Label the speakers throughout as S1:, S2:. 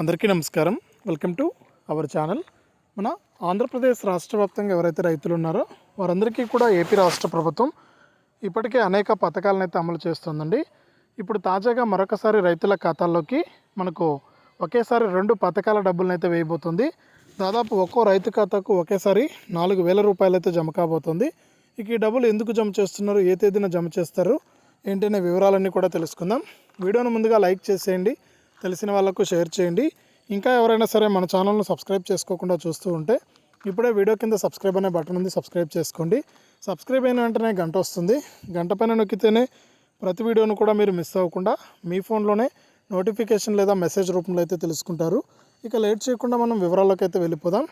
S1: అందరికీ నమస్కారం. Welcome to our channel మన ఆంధ్రప్రదేశ్ రాష్ట్ర వ్యాప్తంగా ఎవరైతే రైతులు ఉన్నారో వారందరికీ కూడా ఏపీ రాష్ట్ర ప్రభుత్వం ఇప్పటికే అనేక పథకాలను అయితే అమలు చేస్తుందండి. ఇప్పుడు తాజాగా మరొకసారి రైతుల ఖాతాల్లోకి మనకు ఒకేసారి రెండు పథకాల డబ్బులను అయితే వేయబోతుంది. దాదాపు ఒక్కో రైతు ఖాతాకు ఒకేసారి నాలుగు వేల రూపాయలు అయితే జమ కాబోతుంది. ఇక ఈ డబ్బులు ఎందుకు జమ చేస్తున్నారు? ఏ తేదీన జమ చేస్తారు? ఏంటనే వివరాలన్నీ కూడా తెలుసుకుందాం. వీడియోను ముందుగా లైక్ చేసేయండి. తెలిసిన వాళ్ళకు షేర్ చేయండి. ఇంకా ఎవరైనా సరే మన ఛానల్ను సబ్స్క్రైబ్ చేసుకోకుండా చూస్తూ ఉంటే ఇప్పుడే వీడియో కింద సబ్స్క్రైబ్ అనే బటన్ ఉంది సబ్స్క్రైబ్ చేసుకోండి. సబ్స్క్రైబ్ అయిన వెంటనే గంట వస్తుంది. గంట పైన నొక్కితేనే ప్రతి వీడియోను కూడా మీరు మిస్ అవ్వకుండా మీ ఫోన్లోనే నోటిఫికేషన్ లేదా మెసేజ్ రూపంలో అయితే తెలుసుకుంటారు. ఇక లేట్ చేయకుండా మనం వివరాల్లోకి అయితే వెళ్ళిపోదాం.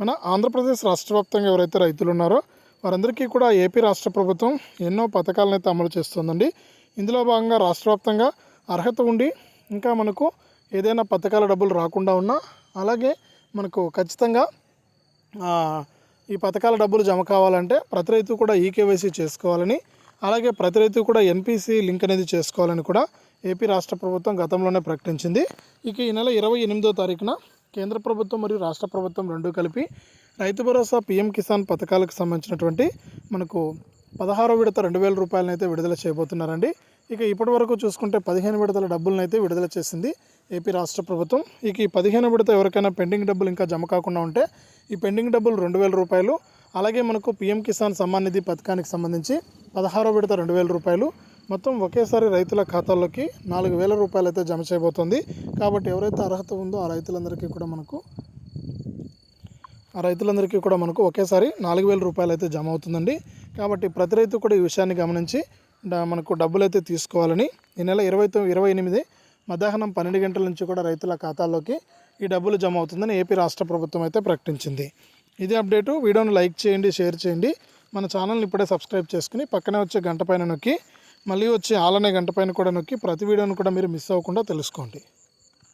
S1: మన ఆంధ్రప్రదేశ్ రాష్ట్ర వ్యాప్తంగా ఎవరైతే రైతులు ఉన్నారో వారందరికీ కూడా ఏపీ రాష్ట్ర ప్రభుత్వం ఎన్నో పథకాలను అయితే అమలు చేస్తుందండి. ఇందులో భాగంగా రాష్ట్ర వ్యాప్తంగా అర్హత ఉండి ఇంకా మనకు ఏదైనా పథకాల డబ్బులు రాకుండా ఉన్నా అలాగే మనకు ఖచ్చితంగా ఈ పథకాల డబ్బులు జమ కావాలంటే ప్రతి రైతు కూడా ఈకేవైసీ చేసుకోవాలని అలాగే ప్రతి రైతు కూడా ఎన్పిసి లింక్ అనేది చేసుకోవాలని కూడా ఏపీ రాష్ట్ర ప్రభుత్వం గతంలోనే ప్రకటించింది. ఇక ఈ నెల ఇరవై ఎనిమిదో తారీఖున కేంద్ర ప్రభుత్వం మరియు రాష్ట్ర ప్రభుత్వం రెండూ కలిపి రైతు భరోసా పీఎం కిసాన్ పథకాలకు సంబంధించినటువంటి మనకు పదహారో విడత రెండు వేల రూపాయలనైతే విడుదల చేయబోతున్నారండి. ఇక ఇప్పటి వరకు చూసుకుంటే పదిహేను విడతల డబ్బులను అయితే విడుదల చేసింది ఏపీ రాష్ట్ర ప్రభుత్వం. ఇక ఈ పదిహేను విడత ఎవరికైనా పెండింగ్ డబ్బులు ఇంకా జమ కాకుండా ఉంటే ఈ పెండింగ్ డబ్బులు రెండు వేల రూపాయలు అలాగే మనకు పీఎం కిసాన్ సమ్మాన్ నిధి పథకానికి సంబంధించి పదహారో విడత రెండు వేల రూపాయలు. మొత్తం ఒకేసారి రైతుల ఖాతాల్లోకి నాలుగు వేల రూపాయలు అయితే జమ చేయబోతుంది. కాబట్టి ఎవరైతే అర్హత ఉందో ఆ రైతులందరికీ కూడా మనకు ఆ రైతులందరికీ కూడా మనకు ఒకేసారి నాలుగు వేల రూపాయలు అయితే జమ అవుతుందండి. కాబట్టి ప్రతి రైతు కూడా ఈ విషయాన్ని గమనించి మనకు డబ్బులు అయితే తీసుకోవాలని ఈ నెల ఇరవై తొమ్మిది ఇరవై ఎనిమిది మధ్యాహ్నం పన్నెండు గంటల నుంచి కూడా రైతుల ఖాతాల్లోకి ఈ డబ్బులు జమ అవుతుందని ఏపీ రాష్ట్ర ప్రభుత్వం అయితే ప్రకటించింది. ఇదే అప్డేటు. వీడియోను లైక్ చేయండి షేర్ చేయండి. మన ఛానల్ని ఇప్పుడే సబ్స్క్రైబ్ చేసుకుని పక్కనే వచ్చే గంట పైన నొక్కి మళ్ళీ వచ్చే ఆలనే గంట పైన కూడా నొక్కి ప్రతి వీడియోను కూడా మీరు మిస్ అవ్వకుండా తెలుసుకోండి.